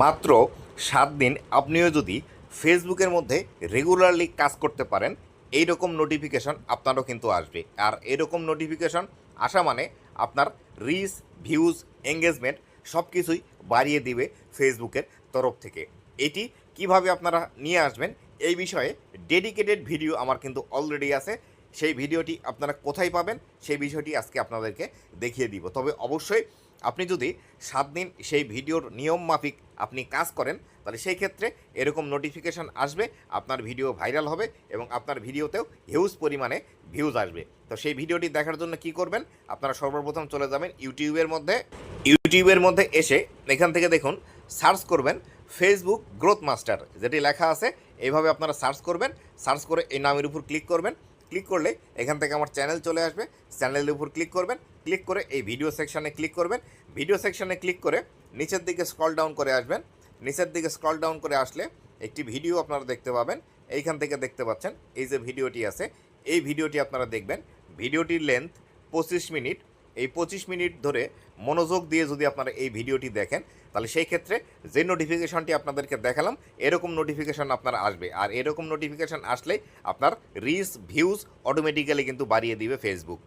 মাত্র সাত দিন আপনিও যদি ফেসবুকের মধ্যে রেগুলারলি কাজ করতে পারেন এই রকম নোটিফিকেশন আপনারও কিন্তু আসবে। আর এরকম নোটিফিকেশন আসা মানে আপনার রিচ ভিউজ এঙ্গেজমেন্ট সব কিছুই বাড়িয়ে দিবে ফেসবুকের তরফ থেকে। এটি কীভাবে আপনারা নিয়ে আসবেন, এই বিষয়ে ডেডিকেটেড ভিডিও আমার কিন্তু অলরেডি আছে। সেই ভিডিওটি আপনারা কোথায় পাবেন, সেই বিষয়টি আজকে আপনাদেরকে দেখিয়ে দিব। তবে অবশ্যই আপনি যদি সাত দিন সেই ভিডিওর নিয়ম মাফিক আপনি কাজ করেন, তাহলে সেই ক্ষেত্রে এরকম নোটিফিকেশন আসবে, আপনার ভিডিও ভাইরাল হবে এবং আপনার ভিডিওতেও হিউজ পরিমাণে ভিউজ আসবে। তো সেই ভিডিওটি দেখার জন্য কি করবেন, আপনারা সর্বপ্রথম চলে যাবেন ইউটিউবের মধ্যে। ইউটিউবের মধ্যে এসে এখান থেকে দেখুন সার্চ করবেন ফেসবুক গ্রোথ মাস্টার যেটি লেখা আছে এইভাবে আপনারা সার্চ করবেন সার্চ করে এই নামের উপর ক্লিক করবেন ক্লিক করলে এখান থেকে আমার চ্যানেল চলে আসবে। চ্যানেলের উপর ক্লিক করবেন ক্লিক করে এই ভিডিও সেকশানে ক্লিক করবেন। ভিডিও সেকশানে ক্লিক করে নিচের দিকে স্ক্রল ডাউন করে আসবেন। নিচের দিকে স্ক্রল ডাউন করে আসলে একটি ভিডিও আপনারা দেখতে পাবেন। এইখান থেকে দেখতে পাচ্ছেন, এই যে ভিডিওটি আছে, এই ভিডিওটি আপনারা দেখবেন। ভিডিওটির লেন্থ পঁচিশ মিনিট এই পঁচিশ মিনিট ধরে মনোযোগ দিয়ে যদি আপনারা এই ভিডিওটি দেখেন, তাহলে সেই ক্ষেত্রে যে নোটিফিকেশনটি আপনাদেরকে দেখালাম, এরকম নোটিফিকেশন আপনার আসবে। আর এরকম নোটিফিকেশন আসলে আপনার রিস ভিউজ অটোমেটিক্যালি কিন্তু বাড়িয়ে দিবে ফেসবুক